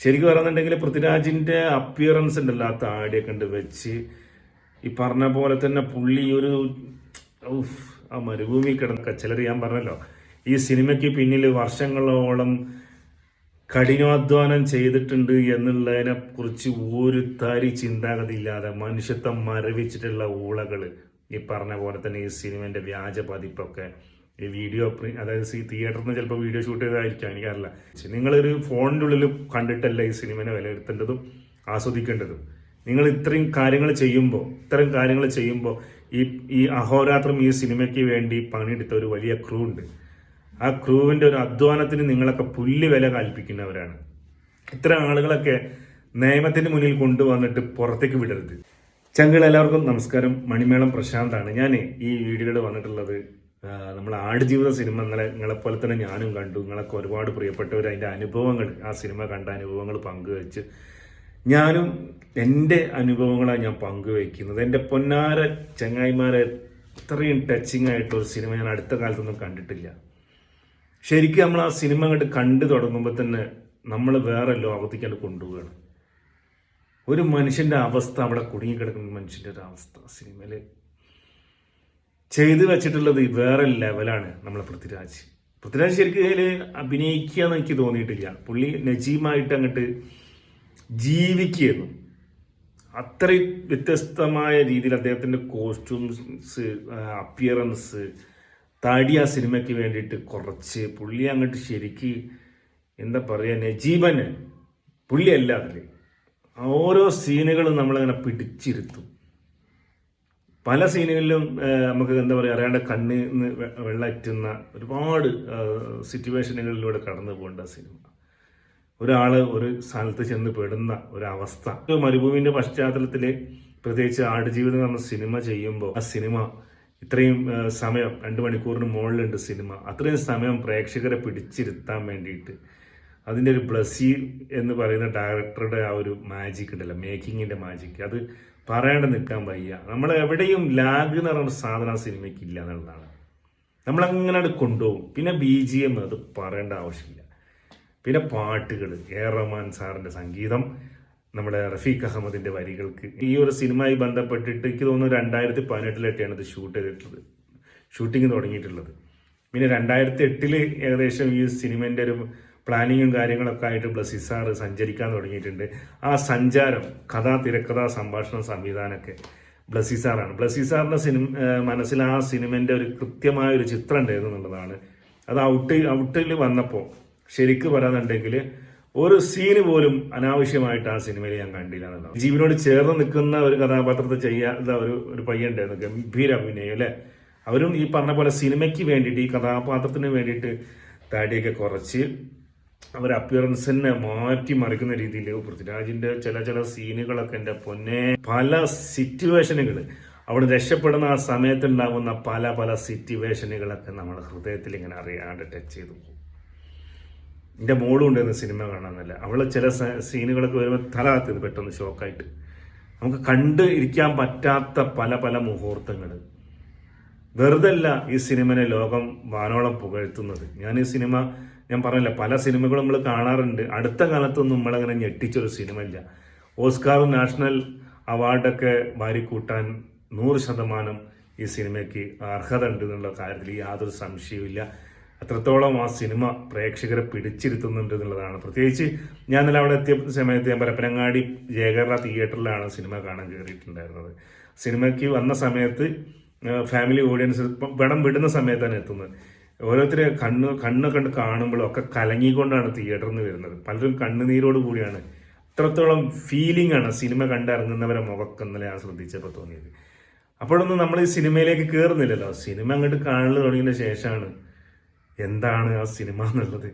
ശരിക്കും പറയുന്നുണ്ടെങ്കിൽ പൃഥ്വിരാജിന്റെ അപ്പിയറൻസ് ഉണ്ടല്ലോ ആ താടിയൊക്കെ ഉണ്ട് വെച്ച്. ഈ പറഞ്ഞ പോലെ തന്നെ പുള്ളി ഒരു ആ മരുഭൂമി കിടന്ന ചിലർ ഞാൻ പറഞ്ഞല്ലോ ഈ സിനിമയ്ക്ക് പിന്നിൽ വർഷങ്ങളോളം കഠിനാധ്വാനം ചെയ്തിട്ടുണ്ട് എന്നുള്ളതിനെ കുറിച്ച് ഒരു തരി ചിന്താഗതി ഇല്ലാതെ മനുഷ്യത്വം മരവിച്ചിട്ടുള്ള ഊളകൾ ഈ പറഞ്ഞ പോലെ തന്നെ ഈ സിനിമന്റെ വ്യാജ പതിപ്പൊക്കെ. വീഡിയോ പ്രി- അതായത് സി തിയേറ്ററിൽ നിന്ന് ചിലപ്പോൾ വീഡിയോ ഷൂട്ട് ചെയ്തതായിരിക്കാം എനിക്കറിയില്ല. നിങ്ങളൊരു ഫോണിന്റെ ഉള്ളിൽ കണ്ടിട്ടല്ല ഈ സിനിമനെ വിലയിരുത്തേണ്ടതും ആസ്വദിക്കേണ്ടതും. നിങ്ങൾ ഇത്രയും കാര്യങ്ങൾ ചെയ്യുമ്പോൾ ഇത്തരം കാര്യങ്ങൾ ചെയ്യുമ്പോൾ ഈ ഈ അഹോരാത്രം ഈ സിനിമയ്ക്ക് വേണ്ടി പണിയെടുത്ത ഒരു വലിയ ക്രൂ ഉണ്ട്. ആ ക്രൂവിന്റെ ഒരു അധ്വാനത്തിന് നിങ്ങളൊക്കെ പുല്ല് വില കൽപ്പിക്കുന്നവരാണ്. ഇത്തരം ആളുകളൊക്കെ നിയമത്തിന് മുന്നിൽ കൊണ്ടുവന്നിട്ട് പുറത്തേക്ക് വിടരുത്. ചങ്കൾ എല്ലാവർക്കും നമസ്കാരം. മണിമേളം പ്രശാന്താണ്. ഞാൻ ഈ വീഡിയോയിൽ വന്നിട്ടുള്ളത് നമ്മൾ ആടുജീവിത സിനിമ നിങ്ങളെ നിങ്ങളെപ്പോലെ തന്നെ ഞാനും കണ്ടു. നിങ്ങളൊക്കെ ഒരുപാട് പ്രിയപ്പെട്ടവർ അതിന്റെ അനുഭവങ്ങൾ ആ സിനിമ കണ്ട അനുഭവങ്ങൾ പങ്കുവെച്ച് ഞാനും എന്റെ അനുഭവങ്ങളാണ് ഞാൻ പങ്കുവയ്ക്കുന്നത് എന്റെ പൊന്നാര ചങ്ങായിമാരെ ഇത്രയും ടച്ചിങ് ആയിട്ടുള്ള സിനിമ ഞാൻ അടുത്ത കാലത്തൊന്നും കണ്ടിട്ടില്ല. ശരിക്കും നമ്മൾ ആ സിനിമ കണ്ട് കണ്ടു തുടങ്ങുമ്പോൾ തന്നെ നമ്മൾ വേറെ ലോകത്തേക്കാണ് കൊണ്ടുപോവുകയാണ്. ഒരു മനുഷ്യന്റെ അവസ്ഥ അവിടെ കുടുങ്ങിക്കിടക്കുന്ന മനുഷ്യന്റെ ഒരു അവസ്ഥ സിനിമയിൽ ചെയ്തു വെച്ചിട്ടുള്ളത് വേറെ ലെവലാണ് നമ്മളെ പൃഥ്വിരാജ്. പൃഥ്വിരാജ് ശരിക്കും ഇതിൽ അഭിനയിക്കുക എന്ന് എനിക്ക് തോന്നിയിട്ടില്ല. പുള്ളി നജീമായിട്ട് അങ്ങോട്ട് ജീവിക്കുന്നു അത്രയും വ്യത്യസ്തമായ രീതിയിൽ അദ്ദേഹത്തിന്റെ കോസ്റ്റ്യൂംസ് അപ്പിയറൻസ് താടി ആ സിനിമയ്ക്ക് വേണ്ടിയിട്ട് കുറച്ച് പുള്ളി അങ്ങോട്ട് ശരിക്ക് എന്താ പറയുക നജീബന് പുള്ളിയല്ല അതിൽ ഓരോ സീനുകളും നമ്മളിങ്ങനെ പിടിച്ചിരുത്തും. പല സീനുകളിലും നമുക്ക് എന്താ പറയുക അറിയാണ്ട് കണ്ണിൽ നിന്ന് വെള്ളറ്റുന്ന ഒരുപാട് സിറ്റുവേഷനുകളിലൂടെ കടന്നു പോകേണ്ട സിനിമ. ഒരാൾ ഒരു സ്ഥലത്ത് ചെന്ന് പെടുന്ന ഒരവസ്ഥ. ഒരു മരുഭൂമിന്റെ പശ്ചാത്തലത്തിൽ പ്രത്യേകിച്ച് ആടുജീവിതം എന്ന സിനിമ ചെയ്യുമ്പോൾ ആ സിനിമ ഇത്രയും സമയം രണ്ട് മണിക്കൂറിന് മുകളിലുണ്ട് സിനിമ. അത്രയും സമയം പ്രേക്ഷകരെ പിടിച്ചിരുത്താൻ വേണ്ടിയിട്ട്. അതിന്റെ ഒരു ബ്ലസി എന്ന് പറയുന്ന ഡയറക്ടറുടെ ആ ഒരു മാജിക് ഉണ്ടല്ലോ മേക്കിങ്ങിന്റെ മാജിക്. അത് പറയാണ്ട് നിൽക്കാൻ വയ്യ. നമ്മൾ എവിടെയും ലാഗ് എന്ന് പറയുന്ന സാധനം സിനിമയ്ക്ക് ഇല്ല എന്നുള്ളതാണ്. നമ്മൾ അങ്ങനെ കൊണ്ടുപോകും. പിന്നെ ബി ജി എം അത് പറയേണ്ട ആവശ്യമില്ല. പിന്നെ പാട്ടുകൾ എ റഹ്മാൻ സാറിന്റെ സംഗീതം നമ്മുടെ റഫീഖ് അഹമ്മദിന്റെ വരികൾക്ക്. ഈ ഒരു സിനിമയുമായി ബന്ധപ്പെട്ടിട്ട് എനിക്ക് തോന്നുന്നു രണ്ടായിരത്തി പതിനെട്ടിലൊക്കെയാണ് ഇത് ഷൂട്ട് ചെയ്തിട്ടുള്ളത്. ഷൂട്ടിംഗ് തുടങ്ങിയിട്ടുള്ളത്. പിന്നെ രണ്ടായിരത്തി എട്ടിൽ ഏകദേശം ഈ സിനിമേന്റെ ഒരു പ്ലാനിങ്ങും കാര്യങ്ങളൊക്കെ ആയിട്ട് ബ്ലസി സാറ് സഞ്ചരിക്കാൻ തുടങ്ങിയിട്ടുണ്ട്. ആ സഞ്ചാരം കഥാ തിരക്കഥാ സംഭാഷണ സംവിധാനമൊക്കെ ബ്ലസി സാറാണ് സിനിമ മനസ്സിൽ ആ സിനിമന്റെ ഒരു കൃത്യമായ ഒരു ചിത്രം ഉണ്ടായിരുന്നു എന്നുള്ളതാണ്. അത് ഔട്ട് ഔട്ടിൽ വന്നപ്പോൾ ശരിക്ക് പറയാന്നുണ്ടെങ്കിൽ ഒരു സീന് പോലും അനാവശ്യമായിട്ട് ആ സിനിമയിൽ ഞാൻ കണ്ടില്ല എന്നുള്ളത് ജീവനോട് ചേർന്ന് നിൽക്കുന്ന ഒരു കഥാപാത്രത്തെ ചെയ്യാത്ത ഒരു ഒരു പയ്യൻ ഉണ്ടായിരുന്നു ഗംഭീര അഭിനയം അല്ലെ? അവരും ഈ പറഞ്ഞ പോലെ സിനിമയ്ക്ക് വേണ്ടിയിട്ട് ഈ കഥാപാത്രത്തിന് വേണ്ടിയിട്ട് താടിയൊക്കെ കുറച്ച് അവർ അപ്പിയറൻസിനെ മാറ്റി മറിക്കുന്ന രീതിയിൽ പൃഥ്വിരാജിന്റെ ചില ചില സീനുകളൊക്കെ എന്റെ പൊന്നെ പല സിറ്റുവേഷനുകൾ അവിടെ രക്ഷപ്പെടുന്ന ആ സമയത്തുണ്ടാകുന്ന പല പല സിറ്റുവേഷനുകളൊക്കെ നമ്മുടെ ഹൃദയത്തിൽ ഇങ്ങനെ അറിയാണ്ട് ടച്ച് ചെയ്തു പോകും. എന്റെ മോളും ഉണ്ടായിരുന്നു സിനിമ കാണാമെന്നല്ല അവളെ ചില സീനുകളൊക്കെ വരുമ്പോൾ തല കത്തിയത് പെട്ടെന്ന് ഷോക്കായിട്ട് നമുക്ക് കണ്ട് ഇരിക്കാൻ പറ്റാത്ത പല പല മുഹൂർത്തങ്ങൾ വെറുതല്ല ഈ സിനിമനെ ലോകം വാനോളം പുകഴ്ത്തുന്നത്. ഞാൻ ഈ സിനിമ ഞാൻ പറഞ്ഞില്ല പല സിനിമകളും നമ്മൾ കാണാറുണ്ട്. അടുത്ത കാലത്തൊന്നും നമ്മളങ്ങനെ ഞെട്ടിച്ചൊരു സിനിമ ഇല്ല ഓസ്കാർ നാഷണൽ അവാർഡൊക്കെ വാരിക്കൂട്ടാൻ നൂറ് ശതമാനം ഈ സിനിമയ്ക്ക് അർഹത ഉണ്ട് എന്നുള്ള കാര്യത്തിൽ യാതൊരു സംശയവുമില്ല. അത്രത്തോളം ആ സിനിമ പ്രേക്ഷകരെ പിടിച്ചിരുത്തുന്നുണ്ട് എന്നുള്ളതാണ്. പ്രത്യേകിച്ച് ഞാൻ ഇന്നലെ അവിടെ എത്തിയ സമയത്ത് ഞാൻ പരപ്പനങ്ങാടി ജയകേരള തിയേറ്ററിലാണ് സിനിമ കാണാൻ കയറിയിട്ടുണ്ടായിരുന്നത്. സിനിമയ്ക്ക് വന്ന സമയത്ത് ഫാമിലി ഓഡിയൻസ് പടം വിടുന്ന സമയത്താണ് എത്തുന്നത്. ഓരോരുത്തരെ കണ്ണ് കണ്ണ് കണ്ട് കാണുമ്പോഴും ഒക്കെ കലങ്ങിക്കൊണ്ടാണ് തിയേറ്ററിൽ നിന്ന് വരുന്നത്. പലരും കണ്ണുനീരോട് കൂടിയാണ്. അത്രത്തോളം ഫീലിംഗ് ആണ് സിനിമ കണ്ടിറങ്ങുന്നവരെ മുഖക്ക് ഇന്നലെ ഞാൻ ശ്രദ്ധിച്ചപ്പോൾ തോന്നിയത്. അപ്പോഴൊന്നും നമ്മൾ ഈ സിനിമയിലേക്ക് കയറുന്നില്ലല്ലോ സിനിമ അങ്ങോട്ട് കാണൽ തുടങ്ങിയതിന് ശേഷമാണ് എന്താണ് ആ സിനിമ എന്നുള്ളത്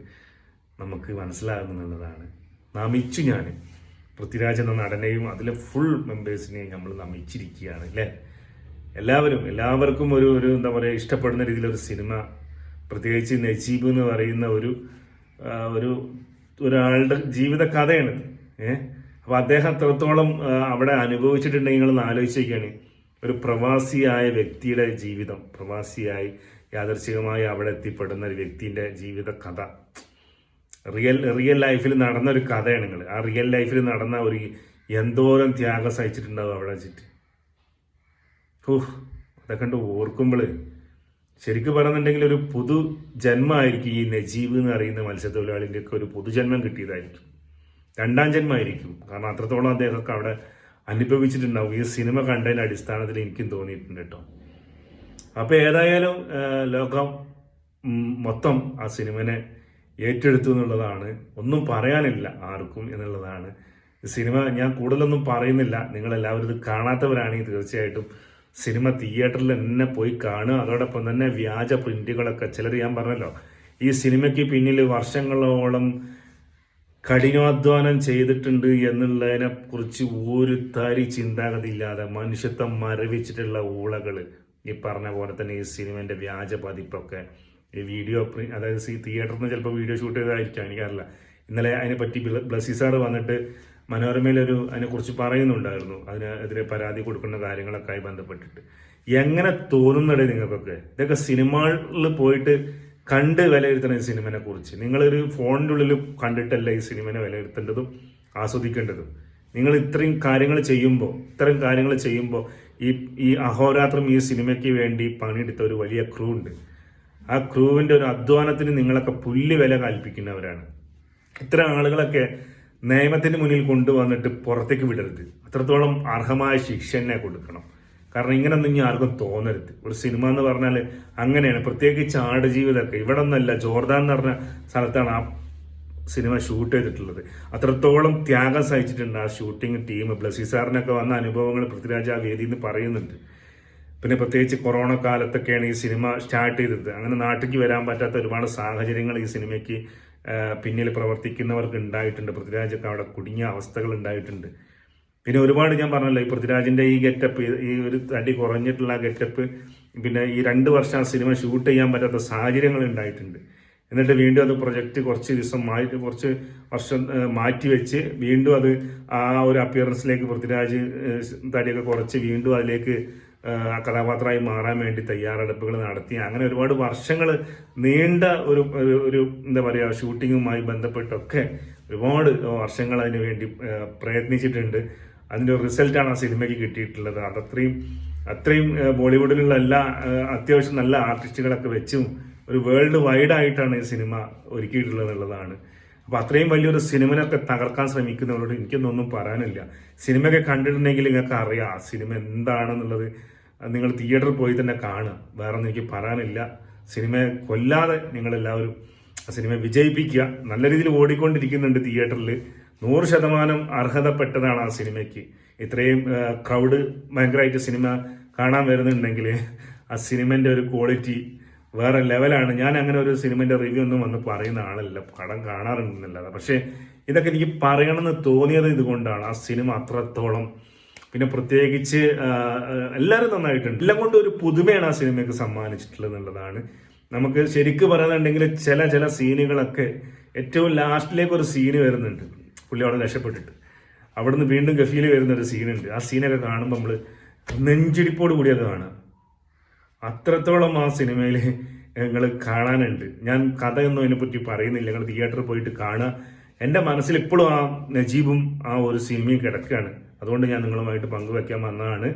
നമുക്ക് മനസ്സിലാകുന്നുള്ളതാണ് നമിച്ചു ഞാൻ. പൃഥ്വിരാജ് എന്ന നടനെയും അതിലെ ഫുൾ മെമ്പേഴ്സിനെയും നമ്മൾ നമിച്ചിരിക്കുകയാണ് അല്ലേ? എല്ലാവരും എല്ലാവർക്കും ഒരു ഒരു എന്താ പറയുക ഇഷ്ടപ്പെടുന്ന രീതിയിലൊരു സിനിമ പ്രത്യേകിച്ച് നജീബ് എന്ന് പറയുന്ന ഒരു ഒരു ഒരാളുടെ ജീവിത കഥയാണ് ഏഹ് അപ്പൊ അദ്ദേഹം എത്രത്തോളം അവിടെ അനുഭവിച്ചിട്ടുണ്ടെങ്കിൽ നിങ്ങൾ ആലോചിച്ചേക്കാണ് ഒരു പ്രവാസിയായ വ്യക്തിയുടെ ജീവിതം പ്രവാസിയായി യാദർശികമായി അവിടെ എത്തിപ്പെടുന്ന ഒരു വ്യക്തിന്റെ ജീവിത കഥ. റിയൽ റിയൽ ലൈഫിൽ നടന്ന ഒരു കഥയാണ് നിങ്ങൾ ആ റിയൽ ലൈഫിൽ നടന്ന ഒരു എന്തോരം ത്യാഗം സഹിച്ചിട്ടുണ്ടാവും അവിടെ വെച്ചിട്ട്. ഓഹ് അതൊക്കെ ഓർക്കുമ്പോൾ ശരിക്കും പറയുന്നുണ്ടെങ്കിൽ ഒരു പുതു ജന്മമായിരിക്കും ഈ നജീബ് എന്ന് അറിയുന്ന മത്സ്യത്തൊഴിലാളിന്റെ ഒക്കെ ഒരു പുതുജന്മം കിട്ടിയതായിരിക്കും. രണ്ടാം ജന്മമായിരിക്കും കാരണം അത്രത്തോളം അദ്ദേഹമൊക്കെ അവിടെ അനുഭവിച്ചിട്ടുണ്ടാവും. ഈ സിനിമ കണ്ടതിന്റെ അടിസ്ഥാനത്തിൽ എനിക്കും തോന്നിയിട്ടുണ്ട് കേട്ടോ. അപ്പോൾ ഏതായാലും ലോകം മൊത്തം ആ സിനിമനെ ഏറ്റെടുത്തു എന്നുള്ളതാണ്. ഒന്നും പറയാനില്ല ആർക്കും എന്നുള്ളതാണ്. സിനിമ ഞാൻ കൂടുതലൊന്നും പറയുന്നില്ല. നിങ്ങളെല്ലാവരും ഇത് കാണാത്തവരാണെങ്കിൽ തീർച്ചയായിട്ടും സിനിമ തിയേറ്ററിൽ തന്നെ പോയി കാണുക. അതോടൊപ്പം തന്നെ വ്യാജ പ്രിന്റുകളൊക്കെ. ചിലർ ഞാൻ പറഞ്ഞല്ലോ ഈ സിനിമയ്ക്ക് പിന്നിൽ വർഷങ്ങളോളം കഠിനാധ്വാനം ചെയ്തിട്ടുണ്ട് എന്നുള്ളതിനെ കുറിച്ച് ഒരു തരി ചിന്താഗതി ഇല്ലാതെ മനുഷ്യത്വം മരവിച്ചിട്ടുള്ള ഊളകൾ ഈ പറഞ്ഞ പോലെ തന്നെ ഈ സിനിമന്റെ വ്യാജ പതിപ്പൊക്കെ. ഈ വീഡിയോ അതായത് സി തിയേറ്ററിൽ നിന്ന് ചിലപ്പോൾ വീഡിയോ ഷൂട്ട് ചെയ്തതായിരിക്കാം എനിക്കറിയില്ല. ഇന്നലെ അതിനെപ്പറ്റി പറ്റി ബ്ലസ്സി സാർ വന്നിട്ട് മനോരമയിലൊരു അതിനെക്കുറിച്ച് പറയുന്നുണ്ടായിരുന്നു. അതിനെതിരെ പരാതി കൊടുക്കുന്ന കാര്യങ്ങളൊക്കെ ആയി ബന്ധപ്പെട്ടിട്ട്. എങ്ങനെ തോന്നുന്നുണ്ട് നിങ്ങൾക്കൊക്കെ? ഇതൊക്കെ സിനിമകളിൽ പോയിട്ട് കണ്ട് വിലയിരുത്തണം ഈ സിനിമനെ കുറിച്ച്. നിങ്ങളൊരു ഫോണിന്റെ ഉള്ളിൽ കണ്ടിട്ടല്ല ഈ സിനിമനെ വിലയിരുത്തേണ്ടതും ആസ്വദിക്കേണ്ടതും. നിങ്ങൾ ഇത്രയും കാര്യങ്ങൾ ചെയ്യുമ്പോൾ ഇത്തരം കാര്യങ്ങൾ ചെയ്യുമ്പോൾ ഈ ഈ അഹോരാത്രം ഈ സിനിമയ്ക്ക് വേണ്ടി പണിയെടുത്ത ഒരു വലിയ ക്രൂ ഉണ്ട്. ആ ക്രൂവിന്റെ ഒരു അധ്വാനത്തിന് നിങ്ങളൊക്കെ പുല്ല് വില കൽപ്പിക്കുന്നവരാണ്. ഇത്തരം ആളുകളൊക്കെ നിയമത്തിന് മുന്നിൽ കൊണ്ടുവന്നിട്ട് പുറത്തേക്ക് വിടരുത്. അത്രത്തോളം അർഹമായ ശിക്ഷ തന്നെ കൊടുക്കണം. കാരണം ഇങ്ങനൊന്നും ഇനി ആർക്കും തോന്നരുത്. ഒരു സിനിമ എന്ന് പറഞ്ഞാൽ അങ്ങനെയാണ്. പ്രത്യേകിച്ച് ആടുജീവിതമൊക്കെ ഇവിടെ ഒന്നല്ല ജോർദാൻ എന്ന് പറഞ്ഞ സ്ഥലത്താണ് ആ സിനിമ ഷൂട്ട് ചെയ്തിട്ടുള്ളത്. അത്രത്തോളം ത്യാഗം സഹിച്ചിട്ടുണ്ട് ആ ഷൂട്ടിംഗ് ടീം. ബ്ലസി സാറിനൊക്കെ വന്ന അനുഭവങ്ങൾ പൃഥ്വിരാജ് ആ വേദിയിൽ നിന്ന് പറയുന്നുണ്ട്. പിന്നെ പ്രത്യേകിച്ച് കൊറോണ കാലത്തൊക്കെയാണ് ഈ സിനിമ സ്റ്റാർട്ട് ചെയ്തത്. അങ്ങനെ നാട്ടിലേക്ക് വരാൻ പറ്റാത്ത ഒരുപാട് സാഹചര്യങ്ങൾ ഈ സിനിമയ്ക്ക് പിന്നിൽ പ്രവർത്തിക്കുന്നവർക്ക് ഉണ്ടായിട്ടുണ്ട്. പൃഥ്വിരാജൊക്കെ അവിടെ കുടുങ്ങിയ അവസ്ഥകൾ ഉണ്ടായിട്ടുണ്ട്. പിന്നെ ഒരുപാട് ഞാൻ പറഞ്ഞല്ലോ ഈ പൃഥ്വിരാജിന്റെ ഈ ഗെറ്റപ്പ് ഈ ഒരു തടി കുറഞ്ഞിട്ടുള്ള ഗെറ്റപ്പ് പിന്നെ ഈ രണ്ട് വർഷം ആ സിനിമ ഷൂട്ട് ചെയ്യാൻ പറ്റാത്ത സാഹചര്യങ്ങൾ ഉണ്ടായിട്ടുണ്ട്. എന്നിട്ട് വീണ്ടും അത് പ്രൊജക്റ്റ് കുറച്ച് ദിവസം മാറ്റി കുറച്ച് വർഷം മാറ്റി വെച്ച് വീണ്ടും അത് ആ ഒരു അപ്പിയറൻസിലേക്ക് പൃഥ്വിരാജ് തടിയൊക്കെ കുറച്ച് വീണ്ടും അതിലേക്ക് കഥാപാത്രമായി മാറാൻ വേണ്ടി തയ്യാറെടുപ്പുകൾ നടത്തി. അങ്ങനെ ഒരുപാട് വർഷങ്ങൾ നീണ്ട ഒരു ഒരു- എന്താ പറയുക ഷൂട്ടിങ്ങുമായി ബന്ധപ്പെട്ടൊക്കെ ഒരുപാട് വർഷങ്ങൾ അതിന് വേണ്ടി പ്രയത്നിച്ചിട്ടുണ്ട്. അതിന്റെ റിസൾട്ടാണ് ആ സിനിമയ്ക്ക് കിട്ടിയിട്ടുള്ളത്. അതത്രയും അത്രയും ബോളിവുഡിലുള്ള എല്ലാ അത്യാവശ്യം നല്ല ആർട്ടിസ്റ്റുകളൊക്കെ വെച്ചും ഒരു വേൾഡ് വൈഡ് ആയിട്ടാണ് ഈ സിനിമ ഒരുക്കിയിട്ടുള്ളത് എന്നുള്ളതാണ്. അപ്പൊ അത്രയും വലിയൊരു സിനിമനൊക്കെ തകർക്കാൻ ശ്രമിക്കുന്നവരോട് എനിക്കൊന്നും പറയാനില്ല. സിനിമയൊക്കെ കണ്ടിട്ടുണ്ടെങ്കിൽ നിങ്ങൾക്ക് അറിയാം ആ സിനിമ എന്താണെന്നുള്ളത്. നിങ്ങൾ തിയേറ്ററിൽ പോയി തന്നെ കാണുക. വേറെ എനിക്ക് പറയാനില്ല. സിനിമയെ കൊല്ലാതെ നിങ്ങളെല്ലാവരും ആ സിനിമ വിജയിപ്പിക്കുക. നല്ല രീതിയിൽ ഓടിക്കൊണ്ടിരിക്കുന്നുണ്ട് തിയേറ്ററിൽ നൂറ് ശതമാനം അർഹതപ്പെട്ടതാണ് ആ സിനിമയ്ക്ക്. ഇത്രയും ക്രൗഡ് ഭയങ്കരമായിട്ട് സിനിമ കാണാൻ വരുന്നുണ്ടെങ്കിൽ ആ സിനിമന്റെ ഒരു ക്വാളിറ്റി വേറെ ലെവലാണ് ഞാൻ അങ്ങനെ ഒരു സിനിമന്റെ റിവ്യൂ ഒന്നും വന്ന് പറയുന്ന ആളല്ല. പടം കാണാറുണ്ടെന്നല്ലാതെ. പക്ഷേ ഇതൊക്കെ എനിക്ക് പറയണമെന്ന് തോന്നിയത് ഇതുകൊണ്ടാണ്. ആ സിനിമ അത്രത്തോളം പിന്നെ പ്രത്യേകിച്ച് എല്ലാവരും നന്നായിട്ടുണ്ട്. എല്ലാം കൊണ്ടും ഒരു പുതുമയാണ് ആ സിനിമയ്ക്ക് സമ്മാനിച്ചിട്ടുള്ളത് എന്നുള്ളതാണ്. നമുക്ക് ശരിക്ക് പറയുന്നുണ്ടെങ്കിൽ ചില ചില സീനുകളൊക്കെ ഏറ്റവും ലാസ്റ്റിലേക്ക് ഒരു സീന് വരുന്നുണ്ട്. പുള്ളി അവിടെ രക്ഷപ്പെട്ടിട്ട്. അവിടുന്ന് വീണ്ടും ഗഫീൽ വരുന്ന ഒരു സീനുണ്ട്. ആ സീനൊക്കെ കാണുമ്പോൾ നമ്മൾ നെഞ്ചിടിപ്പോട് കൂടിയൊക്കെ കാണാം. അത്രത്തോളം ആ സിനിമയിൽ നിങ്ങൾ കാണാനുണ്ട്. ഞാൻ കഥയൊന്നും അതിനെപ്പറ്റി പറയുന്നില്ല. നിങ്ങൾ തിയേറ്ററിൽ പോയിട്ട് കാണുക. എന്റെ മനസ്സിൽ ഇപ്പോഴും ആ നജീബും ആ ഒരു സിനിമയും കിടക്കുകയാണ്. അതുകൊണ്ട് ഞാൻ നിങ്ങളുമായിട്ട് പങ്കുവെക്കാൻ വന്നതാണ്.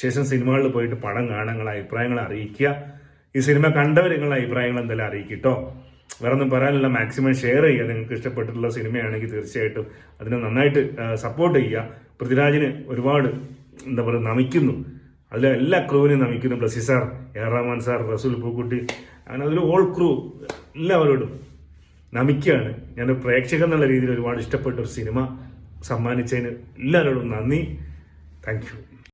ശേഷം സിനിമകളിൽ പോയിട്ട് പടം കാണാൻ നിങ്ങളെ അഭിപ്രായങ്ങൾ അറിയിക്കുക. ഈ സിനിമ കണ്ടവർ നിങ്ങളുടെ അഭിപ്രായങ്ങൾ എന്തായാലും അറിയിക്കട്ടോ വേറെ ഒന്നും പറയാനില്ല. മാക്സിമം ഷെയർ ചെയ്യുക. നിങ്ങൾക്ക് ഇഷ്ടപ്പെട്ടിട്ടുള്ള സിനിമയാണെങ്കിൽ തീർച്ചയായിട്ടും അതിനെ നന്നായിട്ട് സപ്പോർട്ട് ചെയ്യുക. പൃഥ്വിരാജിന് ഒരുപാട് എന്താ പറയുക നമിക്കുന്നു. അതിൽ എല്ലാ ക്രൂവിനെയും നമിക്കുന്നു. Blessy sir A Rahman sir Resul Pookutty അങ്ങനെ അതിൽ ഓൾ ക്രൂ എല്ലാവരോടും നമിക്കുകയാണ്. ഞാൻ പ്രേക്ഷകൻ എന്നുള്ള രീതിയിൽ ഒരുപാട് ഇഷ്ടപ്പെട്ട ഒരു സിനിമ. സമ്മാനിച്ചതിന് എല്ലാവരോടും നന്ദി. Thank you